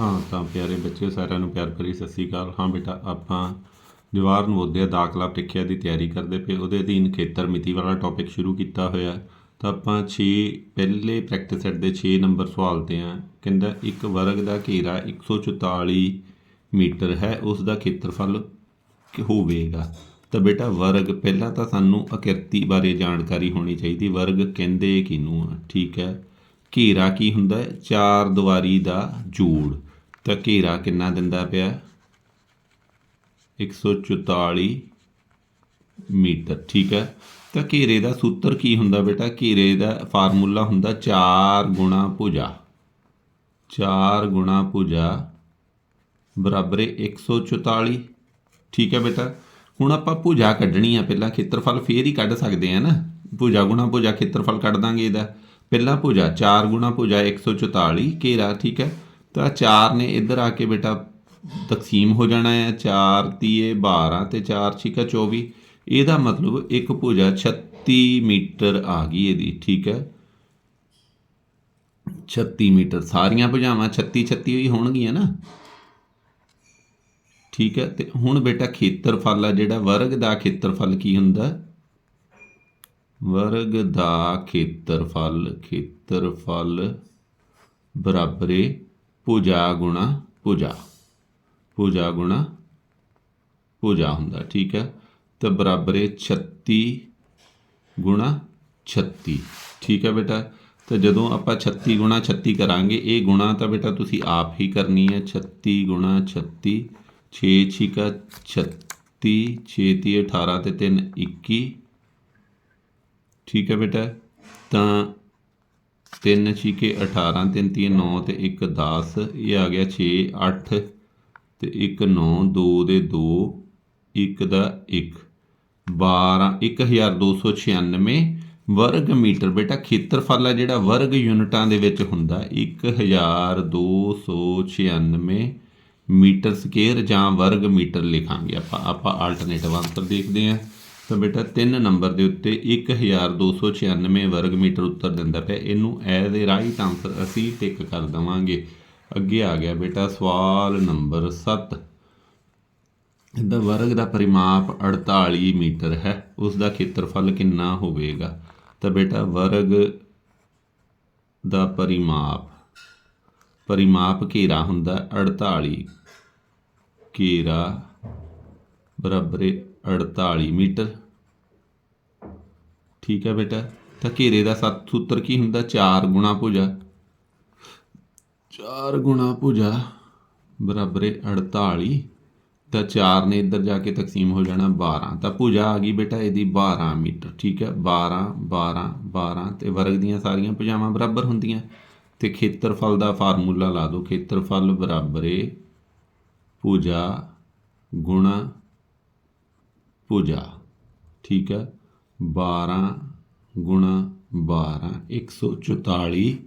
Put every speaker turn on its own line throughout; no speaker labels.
ਹਾਂ, ਤਾਂ ਪਿਆਰੇ ਬੱਚੇ ਸਾਰਿਆਂ ਨੂੰ ਪਿਆਰ ਭਰੀ ਸਤਿ ਸ੍ਰੀ ਅਕਾਲ। ਹਾਂ ਬੇਟਾ, ਆਪਾਂ ਜਵਾਹਰ ਨਵੋਦਿਆ ਦਾਖਲਾ ਪ੍ਰੀਖਿਆ ਦੀ ਤਿਆਰੀ ਕਰਦੇ ਪਏ ਉਹਦੇ ਅਧੀਨ ਖੇਤਰ ਮਿਤੀ ਵਾਲਾ ਟੌਪਿਕ ਸ਼ੁਰੂ ਕੀਤਾ ਹੋਇਆ। ਤਾਂ ਆਪਾਂ 6 ਪਹਿਲੇ ਪ੍ਰੈਕਟਿਸ ਸੈੱਟ ਦੇ 6 ਨੰਬਰ ਸਵਾਲ ਤੇ ਆ ਕਹਿੰਦਾ, ਇੱਕ ਵਰਗ ਦਾ ਘੇਰਾ 144 ਮੀਟਰ ਹੈ, ਉਸ ਦਾ ਖੇਤਰਫਲ ਹੋਵੇਗਾ? ਤਾਂ ਬੇਟਾ, ਵਰਗ, ਪਹਿਲਾਂ ਤਾਂ ਸਾਨੂੰ ਅਕਿਰਤੀ ਬਾਰੇ ਜਾਣਕਾਰੀ ਹੋਣੀ ਚਾਹੀਦੀ। ਵਰਗ ਕਹਿੰਦੇ ਕਿਹਨੂੰ ਆ। ਠੀਕ ਹੈ। ਘੇਰਾ ਕੀ ਹੁੰਦਾ? ਹੈ ਚਾਰ ਦੀਵਾਰੀ ਦਾ ਜੋੜ। ਤਾਂ ਘੇਰਾ ਕਿੰਨਾ ਦਿੰਦਾ ਪਿਆ? 144 ਮੀਟਰ, ਠੀਕ ਹੈ। ਤਾਂ ਘੇਰੇ ਦਾ ਸੂਤਰ ਕੀ ਹੁੰਦਾ ਬੇਟਾ? ਘੇਰੇ ਦਾ ਫਾਰਮੂਲਾ ਹੁੰਦਾ 4 ਗੁਣਾ ਭੁਜਾ। 4 ਗੁਣਾ ਭੁਜਾ ਬਰਾਬਰ ਹੈ 144 ਠੀਕ ਹੈ ਬੇਟਾ। ਹੁਣ ਆਪਾਂ ਭੁਜਾ ਕੱਢਣੀ ਆ ਪਹਿਲਾਂ, ਖੇਤਰਫਲ ਫੇਰ ਹੀ ਕੱਢ ਸਕਦੇ ਆ ਨਾ। ਭੁਜਾ ਗੁਣਾ ਭੁਜਾ ਖੇਤਰਫਲ ਕੱਢ ਦਾਂਗੇ ਇਹਦਾ। ਪਹਿਲਾਂ ਭੁਜਾ 4 ਗੁਣਾ ਭੁਜਾ 144 ਘੇਰਾ, ਠੀਕ ਹੈ। ਤਾਂ 4 ਨੇ ਇੱਧਰ ਆ ਕੇ ਬੇਟਾ ਤਕਸੀਮ ਹੋ ਜਾਣਾ ਹੈ 4 ਤੀਏ 12 ਤੇ 4 ਛਿਕਾ 24 ਇਹਦਾ ਮਤਲਬ ਇੱਕ ਭੁਜਾ 36 ਮੀਟਰ ਆ ਗਈ ਇਹਦੀ, ਠੀਕ ਹੈ? 36 ਮੀਟਰ, ਸਾਰੀਆਂ ਭੁਜਾਵਾਂ 36 36 ਹੀ ਹੋਣਗੀਆਂ ਨਾ? ਠੀਕ ਹੈ, ਤੇ ਹੁਣ ਬੇਟਾ ਖੇਤਰਫਲ ਆ ਜਿਹੜਾ, ਵਰਗ ਦਾ ਖੇਤਰਫਲ ਕੀ ਹੁੰਦਾ? ਵਰਗ ਦਾ ਖੇਤਰਫਲ ਖੇਤਰਫਲ ਬਰਾਬਰੇ ਭੁਜਾ ਗੁਣਾ ਭੁਜਾ ਭੁਜਾ ਗੁਣਾ ਭੁਜਾ ਹੁੰਦਾ, ਠੀਕ ਹੈ? ਤਾਂ ਬਰਾਬਰੇ 36 ਗੁਣਾ 36 ਠੀਕ ਹੈ ਬੇਟਾ? ਤਾਂ ਜਦੋਂ ਆਪਾਂ 36 ਗੁਣਾ 36 ਕਰਾਂਗੇ, ਇਹ ਗੁਣਾ ਤਾਂ ਬੇਟਾ ਤੁਸੀਂ ਆਪ ਹੀ ਕਰਨੀ ਹੈ। 36 ਗੁਣਾ 36 6 ਛਿਕਾ 36 6 ਤੀ 18 ਤੇ 3 21 ਠੀਕ ਹੈ ਬੇਟਾ? ਤਾਂ ਤਿੰਨ ਛੀਕੇ 18 3 ਤੀ 9 ਤੇ 1 10 ਇਹ ਆ ਗਿਆ 6 8 ਤੇ 1 9 2 ਦੇ 2 1 ਦਾ 1 12 1296 ਵਰਗ ਮੀਟਰ। ਬੇਟਾ, ਖੇਤਰਫਲ ਹੈ ਜਿਹੜਾ ਵਰਗ ਯੂਨਿਟਾਂ ਦੇ ਵਿੱਚ ਹੁੰਦਾ 1296 ਮੀਟਰ ਸਕੁਅਰ ਜਾਂ ਵਰਗ ਮੀਟਰ ਲਿਖਾਂਗੇ ਆਪਾਂ। ਆਪਾਂ ਆਲਟਰਨੇਟਿਵ ਆਨਸਰ ਦੇਖਦੇ ਹਾਂ। ਤਾਂ ਬੇਟਾ 3 ਨੰਬਰ ਦੇ ਉੱਤੇ 1296 ਵਰਗ ਮੀਟਰ ਉੱਤਰ ਦਿੰਦਾ ਪਿਆ। ਇਹਨੂੰ ਐਜ਼ ਏ ਰਾਈਟ ਆਨਸਰ ਅਸੀਂ ਟਿਕ ਕਰ ਦਵਾਂਗੇ। ਅੱਗੇ ਆ ਗਿਆ ਬੇਟਾ ਸਵਾਲ ਨੰਬਰ 7 ਇਹਦਾ ਵਰਗ ਦਾ ਪਰਿਮਾਪ 48 ਮੀਟਰ ਹੈ। ਉਸ ਦਾ ਖੇਤਰਫਲ ਕਿੰਨਾ ਹੋਵੇਗਾ? ਤਾਂ ਬੇਟਾ ਵਰਗ ਦਾ ਪਰਿਮਾਪ ਪਰਿਮਾਪ ਘੇਰਾ ਹੁੰਦਾ 48 ਘੇਰਾ ਬਰਾਬਰ 48 ਮੀਟਰ। ਠੀਕ ਹੈ ਬੇਟਾ, ਤਾਂ ਘੇਰੇ ਦਾ ਸੱਤ ਸੂਤਰ ਕੀ ਹੁੰਦਾ? 4 ਗੁਣਾ ਭੁਜਾ। 4 ਗੁਣਾ ਭੁਜਾ ਬਰਾਬਰ ਹੈ 48 ਤਾਂ 4 ਨੇ ਇੱਧਰ ਜਾ ਕੇ ਤਕਸੀਮ ਹੋ ਜਾਣਾ 12 ਤਾਂ ਭੁਜਾ ਆ ਗਈ ਬੇਟਾ ਇਹਦੀ 12 ਮੀਟਰ, ਠੀਕ ਹੈ? 12 12 12 ਤੇ ਵਰਗ ਦੀਆਂ ਸਾਰੀਆਂ ਭੁਜਾਵਾਂ ਬਰਾਬਰ ਹੁੰਦੀਆਂ। ਤੇ ਖੇਤਰਫਲ ਦਾ ਫਾਰਮੂਲਾ ਲਾ ਦਿਓ। ਖੇਤਰਫਲ ਬਰਾਬਰ ਹੈ ਭੁਜਾ ਗੁਣਾ ਭੁਜਾ। ਠੀਕ ਹੈ। 12 ਗੁਣਾ 12 144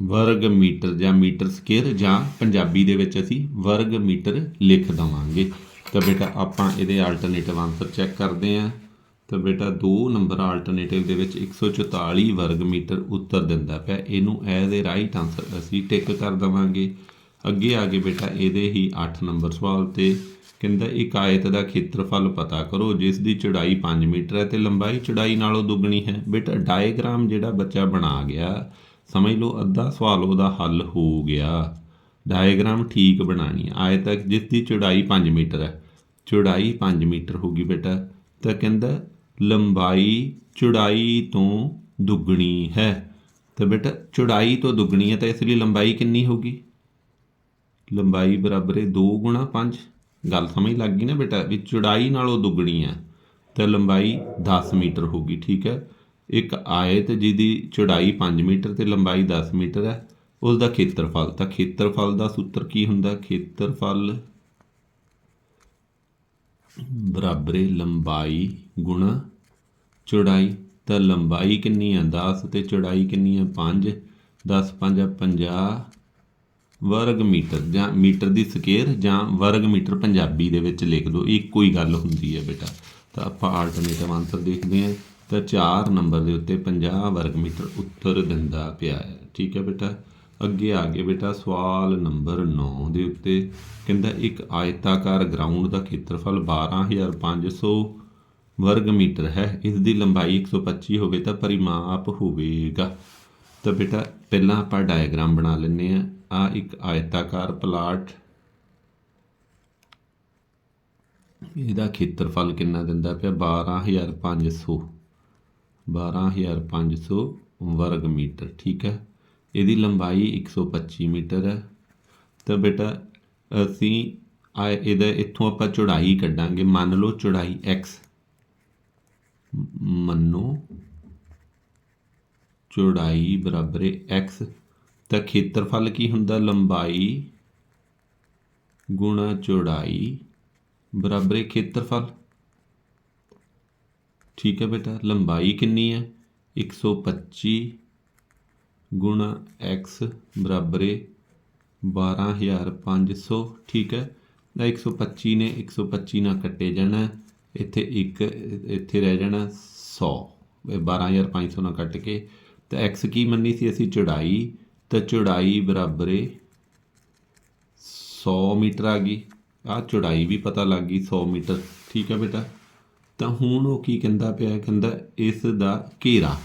ਵਰਗ ਮੀਟਰ ਜਾਂ ਮੀਟਰ ਸਕੁਅਰ ਜਾਂ ਪੰਜਾਬੀ ਦੇ ਵਿੱਚ ਅਸੀਂ ਵਰਗ ਮੀਟਰ ਲਿਖ ਦਵਾਂਗੇ। ਤਾਂ ਬੇਟਾ ਆਪਾਂ ਇਹਦੇ ਆਲਟਰਨੇਟਿਵ ਆਨਸਰ ਚੈੱਕ ਕਰਦੇ ਆਂ ਤਾਂ ਬੇਟਾ 2 ਨੰਬਰ ਆਲਟਰਨੇਟਿਵ ਦੇ ਵਿੱਚ 144 ਵਰਗ ਮੀਟਰ ਉੱਤਰ ਦਿੰਦਾ ਪਿਆ। ਇਹਨੂੰ ਐਜ਼ ਏ ਰਾਈਟ ਆਨਸਰ ਅਸੀਂ ਟਿਕ ਕਰ ਦਵਾਂਗੇ। ਅੱਗੇ ਆ ਕੇ ਬੇਟਾ, ਇਹਦੇ ਹੀ 8 ਨੰਬਰ ਸਵਾਲ ਤੇ ਕਹਿੰਦਾ, ਇੱਕ ਆਇਤ ਦਾ ਖੇਤਰਫਲ ਪਤਾ ਕਰੋ, ਜਿਸ ਦੀ ਚੌੜਾਈ 5 ਮੀਟਰ ਹੈ ਤੇ ਲੰਬਾਈ ਚੌੜਾਈ ਨਾਲੋਂ ਦੁੱਗਣੀ ਹੈ। ਬੇਟਾ ਡਾਇਗ੍ਰਾਮ ਜਿਹੜਾ ਬੱਚਾ ਬਣਾ ਗਿਆ, ਸਮਝ ਲਓ, ਅੱਧਾ ਸਵਾਲ ਉਹਦਾ ਹੱਲ ਹੋ ਗਿਆ। ਡਾਇਗ੍ਰਾਮ ਠੀਕ ਬਣਾਣੀ ਹੈ। ਤੱਕ ਜਿਸ ਦੀ ਚੌੜਾਈ 5 ਮੀਟਰ ਹੈ, ਚੌੜਾਈ 5 ਮੀਟਰ ਹੋਗੀ ਬੇਟਾ, ਤਾਂ ਕਹਿੰਦਾ, ਲੰਬਾਈ ਚੌੜਾਈ ਤੋਂ ਦੁੱਗਣੀ ਹੈ। ਤਾਂ ਬੇਟਾ, ਚੌੜਾਈ ਤੋਂ ਦੁੱਗਣੀ ਹੈ ਤਾਂ ਇਸ ਲਈ ਲੰਬਾਈ ਕਿੰਨੀ ਹੋਗੀ ਲੰਬਾਈ ਬਰਾਬਰ ਹੈ 2 ਗੁਣਾ 5 ਗੱਲ ਸਮਝ ਲੱਗ ਗਈ ਨਾ ਬੇਟਾ? ਵੀ ਚੌੜਾਈ ਨਾਲੋਂ ਦੁੱਗਣੀ ਹੈ, ਤਾਂ ਲੰਬਾਈ 10 ਮੀਟਰ ਹੋਗੀ ਠੀਕ ਹੈ? ਇੱਕ ਆਇਤ ਜਿਹਦੀ ਚੌੜਾਈ 5 ਮੀਟਰ ਤੇ ਲੰਬਾਈ 10 ਮੀਟਰ ਹੈ ਉਸ ਦਾ ਖੇਤਰਫਲ। ਤਾਂ ਖੇਤਰਫਲ ਦਾ ਸੂਤਰ ਕੀ ਹੁੰਦਾ? ਖੇਤਰਫਲ ਬਰਾਬਰ ਲੰਬਾਈ ਗੁਣਾ ਚੌੜਾਈ। ਤਾਂ ਲੰਬਾਈ ਕਿੰਨੀ ਹੈ? 10 ਤੇ ਚੌੜਾਈ ਕਿੰਨੀ ਹੈ? 5 10 5 50 ਵਰਗ ਮੀਟਰ ਜਾਂ ਮੀਟਰ ਦੀ ਸਕੇਅਰ ਜਾਂ ਵਰਗ ਮੀਟਰ ਪੰਜਾਬੀ ਦੇ ਵਿੱਚ ਲਿਖ ਦਿਓ ਇੱਕੋ ਹੀ ਗੱਲ ਹੁੰਦੀ ਹੈ ਬੇਟਾ। ਤਾਂ ਆਪਾਂ ਆਲਟਰਨੇਟਿਵ ਆਨਸਰ ਦੇਖਦੇ ਹਾਂ। ਤਾਂ 4 ਨੰਬਰ ਦੇ ਉੱਤੇ 50 ਵਰਗ ਮੀਟਰ ਉੱਤਰ ਦਿੰਦਾ ਪਿਆ ਹੈ। ਠੀਕ ਹੈ ਬੇਟਾ? ਅੱਗੇ ਆ ਗਏ ਬੇਟਾ ਸਵਾਲ ਨੰਬਰ 9 ਦੇ ਉੱਤੇ। ਕਹਿੰਦਾ ਇੱਕ ਆਇਤਾਕਾਰ ਗਰਾਊਂਡ ਦਾ ਖੇਤਰਫਲ 12500 ਵਰਗ ਮੀਟਰ ਹੈ। ਇਸ ਦੀ ਲੰਬਾਈ 125 ਹੋਵੇ ਤਾਂ ਪਰਿਮਾਪ ਹੋਵੇਗਾ। ਤਾਂ ਬੇਟਾ, ਪਹਿਲਾਂ ਆਪਾਂ ਡਾਇਗਰਾਮ ਬਣਾ ਲੈਂਦੇ ਆ ਆ ਇੱਕ ਆਇਤਾਕਾਰ ਪਲਾਟ। ਇਹਦਾ ਖੇਤਰਫਲ ਕਿੰਨਾ ਦਿੰਦਾ ਪਿਆ? 12500 12500 ਵਰਗ ਮੀਟਰ, ਠੀਕ ਹੈ? ਇਹਦੀ ਲੰਬਾਈ 125 ਮੀਟਰ ਹੈ। ਤਾਂ ਬੇਟਾ, ਅਸੀਂ ਆ ਇਹਦਾ ਇੱਥੋਂ ਆਪਾਂ ਚੌੜਾਈ ਕੱਢਾਂਗੇ। ਮੰਨ ਲਓ ਚੌੜਾਈ x ਮੰਨੋ, ਚੌੜਾਈ ਬਰਾਬਰ ਹੈ x ਤਾਂ ਖੇਤਰਫਲ ਕੀ ਹੁੰਦਾ? ਲੰਬਾਈ, ਗੁਣਾ ਚੌੜਾਈ, ਬਰਾਬਰ ਹੈ ਖੇਤਰਫਲ ਠੀਕ ਹੈ ਬੇਟਾ, ਲੰਬਾਈ ਕਿੰਨੀ ਹੈ? 125 ਗੁਣਾ x ਬਰਾਬਰ ਹੈ 12500 ਠੀਕ ਹੈ, ਤਾਂ 125 ਨੇ 125 ਨਾਲ ਕੱਟੇ ਜਾਣਾ, ਇੱਥੇ ਇੱਕ, ਇੱਥੇ ਰਹਿ ਜਾਣਾ 100 ਇਹ 12500 ਨਾਲ ਕੱਟ ਕੇ। ਤਾਂ x ਕੀ ਮੰਨੀ ਸੀ ਅਸੀਂ? ਚੌੜਾਈ। ਤਾਂ ਚੌੜਾਈ ਬਰਾਬਰ ਹੈ 100 ਮੀਟਰ ਆ ਗਈ। ਆ ਚੌੜਾਈ ਵੀ ਪਤਾ ਲੱਗ ਗਈ 100 ਮੀਟਰ। ਠੀਕ ਹੈ ਬੇਟਾ? ਤਾਂ ਹੁਣ ਉਹ ਕੀ ਕਹਿੰਦਾ ਪਿਆ? ਕਹਿੰਦਾ ਇਸ ਦਾ ਘੇਰਾ।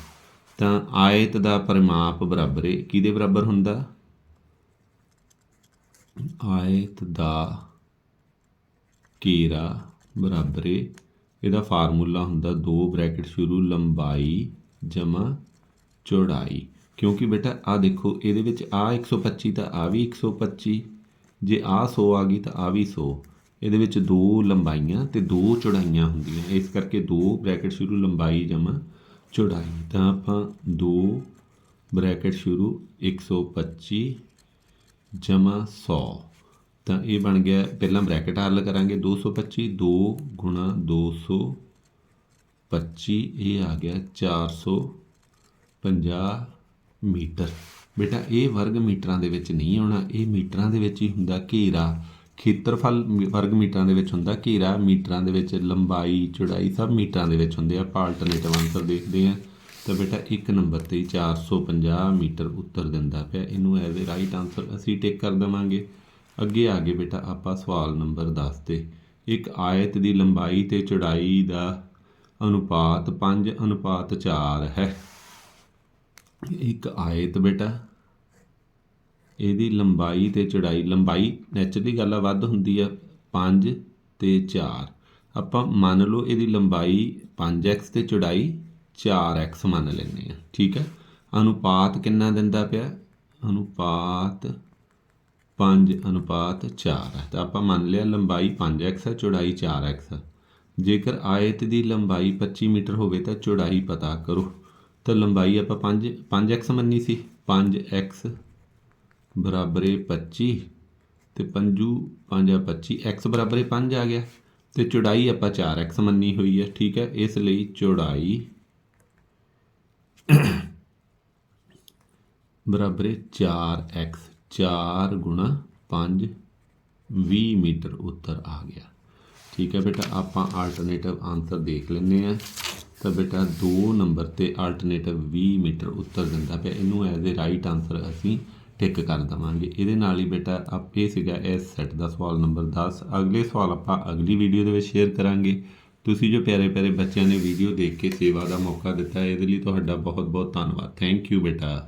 ਤਾਂ ਆਇਤ ਦਾ ਪਰਿਮਾਪ ਬਰਾਬਰ ਹੈ ਕਿਹਦੇ ਬਰਾਬਰ ਹੁੰਦਾ? ਆਇਤ ਦਾ ਘੇਰਾ ਬਰਾਬਰ ਹੈ ਇਹਦਾ ਫਾਰਮੂਲਾ ਹੁੰਦਾ 2 ਬ੍ਰੈਕਟ ਸ਼ੁਰੂ, ਲੰਬਾਈ ਜਮਾ ਚੌੜਾਈ। ਕਿਉਂਕਿ ਬੇਟਾ ਆ ਦੇਖੋ, ਇਹਦੇ ਵਿੱਚ ਆ 125 ਤਾਂ ਆ ਵੀ 125 ਜੇ ਆ 100 ਆ ਗਈ ਤਾਂ ਆ ਵੀ 100 ਇਹਦੇ ਵਿੱਚ ਦੋ ਲੰਬਾਈਆਂ ਤੇ ਦੋ ਚੌੜਾਈਆਂ ਹੁੰਦੀਆਂ। ਇਸ ਕਰਕੇ ਦੋ ਬ੍ਰੈਕਟ ਸ਼ੁਰੂ ਲੰਬਾਈ ਜਮਾ ਚੌੜਾਈ। ਤਾਂ ਆਪਾਂ ਦੋ ਬ੍ਰੈਕਟ ਸ਼ੁਰੂ 125 ਜਮਾ 100 ਤਾਂ ਇਹ ਬਣ ਗਿਆ। ਪਹਿਲਾਂ ਬ੍ਰੈਕਟ ਹੱਲ ਕਰਾਂਗੇ 225 2 ਗੁਣਾ 225 ਇਹ ਆ ਗਿਆ 450 ਮੀਟਰ। ਬੇਟਾ, ਇਹ ਵਰਗ ਮੀਟਰਾਂ ਦੇ ਵਿੱਚ ਨਹੀਂ ਆਉਣਾ। ਇਹ ਮੀਟਰਾਂ ਦੇ ਵਿੱਚ ਹੀ ਹੁੰਦਾ ਘੇਰਾ। ਖੇਤਰਫਲ ਵਰਗ ਮੀਟਰਾਂ ਦੇ ਵਿੱਚ ਹੁੰਦਾ ਘੇਰਾ। ਮੀਟਰਾਂ ਦੇ ਵਿੱਚ ਲੰਬਾਈ, ਚੌੜਾਈ ਸਭ ਮੀਟਰਾਂ ਦੇ ਵਿੱਚ ਹੁੰਦੇ ਆ। ਆਪਾਂ ਆਲਟਰਨੇਟਿਵ ਆਨਸਰ ਦੇਖਦੇ ਆ ਤਾਂ ਬੇਟਾ, ਇੱਕ ਨੰਬਰ ਤੇ ਹੀ 450 ਮੀਟਰ ਉੱਤਰ ਦਿੰਦਾ ਪਿਆ। ਇਹਨੂੰ ਐਜ਼ ਅ ਰਾਈਟ ਆਨਸਰ ਅਸੀਂ ਟਿਕ ਕਰ ਦੇਵਾਂਗੇ। ਅੱਗੇ ਆ ਗਏ ਬੇਟਾ, ਆਪਾਂ ਸਵਾਲ ਨੰਬਰ 10 ਤੇ। ਇੱਕ ਆਇਤ ਦੀ ਲੰਬਾਈ ਤੇ ਚੌੜਾਈ ਦਾ ਅਨੁਪਾਤ 5 ਅਨੁਪਾਤ 4 ਹੈ। ਇੱਕ ਆਇਤ ਬੇਟਾ। ਇਹਦੀ ਲੰਬਾਈ ਤੇ ਚੌੜਾਈ, ਲੰਬਾਈ ਨੈਚੁਰਲੀ ਗੱਲ ਆ, ਵੱਧ ਹੁੰਦੀ ਆ 5 ਤੇ 4 ਆਪਾਂ ਮੰਨ ਲਓ ਇਹਦੀ ਲੰਬਾਈ 5x ਤੇ ਚੌੜਾਈ 4x ਮੰਨ ਲੈਂਦੇ ਆ, ਠੀਕ ਹੈ ਅਨੁਪਾਤ ਕਿੰਨਾ ਦਿੰਦਾ ਪਿਆ? ਅਨੁਪਾਤ 5 ਅਨੁਪਾਤ 4 ਹੈ ਤਾਂ ਆਪਾਂ ਮੰਨ ਲਿਆ ਲੰਬਾਈ 5x ਹੈ ਚੌੜਾਈ 4x ਹੈ ਜੇਕਰ ਆਇਤ ਦੀ ਲੰਬਾਈ 25 ਮੀਟਰ ਹੋਵੇ ਤਾਂ ਚੌੜਾਈ ਪਤਾ ਕਰੋ। ਤਾਂ ਲੰਬਾਈ ਆਪਾਂ 5 5x ਮੰਨੀ ਸੀ। 5x ਬਰਾਬਰ ਹੈ 25 ਤੇ 5 5 25 x ਬਰਾਬਰ ਹੈ 5 ਆ ਗਿਆ ਤੇ ਚੌੜਾਈ ਆਪਾਂ 4x ਮੰਨੀ ਹੋਈ ਹੈ ਠੀਕ ਹੈ ਇਸ ਲਈ ਚੌੜਾਈ ਬਰਾਬਰ ਹੈ 4x 4 ਗੁਣਾ 5 20 ਮੀਟਰ ਉੱਤਰ ਆ ਗਿਆ। ਠੀਕ ਹੈ ਬੇਟਾ, ਆਪਾਂ ਆਲਟਰਨੇਟਿਵ ਆਨਸਰ ਦੇਖ ਲੈਂਦੇ ਆ। ਤਾਂ ਬੇਟਾ 2 ਨੰਬਰ ਤੇ ਆਲਟਰਨੇਟਿਵ 20 ਮੀਟਰ ਉੱਤਰ ਦਿੰਦਾ ਪਿਆ। ਇਹਨੂੰ ਐਜ਼ ਅ ਰਾਈਟ ਆਨਸਰ ਅਸੀਂ ਟਿਕ ਕਰ ਦਵਾਂਗੇ। ਇਹਦੇ ਨਾਲ ਹੀ ਬੇਟਾ ਆਪ ਇਹ ਸੀਗਾ ਇਸ ਸੈੱਟ ਦਾ ਸਵਾਲ ਨੰਬਰ 10 ਅਗਲੇ ਸਵਾਲ ਆਪਾਂ ਅਗਲੀ ਵੀਡੀਓ ਦੇ ਵਿੱਚ ਸ਼ੇਅਰ ਕਰਾਂਗੇ। ਤੁਸੀਂ ਜੋ ਪਿਆਰੇ ਪਿਆਰੇ ਬੱਚਿਆਂ ਨੇ ਵੀਡੀਓ ਦੇਖ ਕੇ ਸੇਵਾ ਦਾ ਮੌਕਾ ਦਿੱਤਾ, ਇਹਦੇ ਲਈ ਤੁਹਾਡਾ ਬਹੁਤ ਬਹੁਤ ਧੰਨਵਾਦ। ਥੈਂਕ ਯੂ ਬੇਟਾ।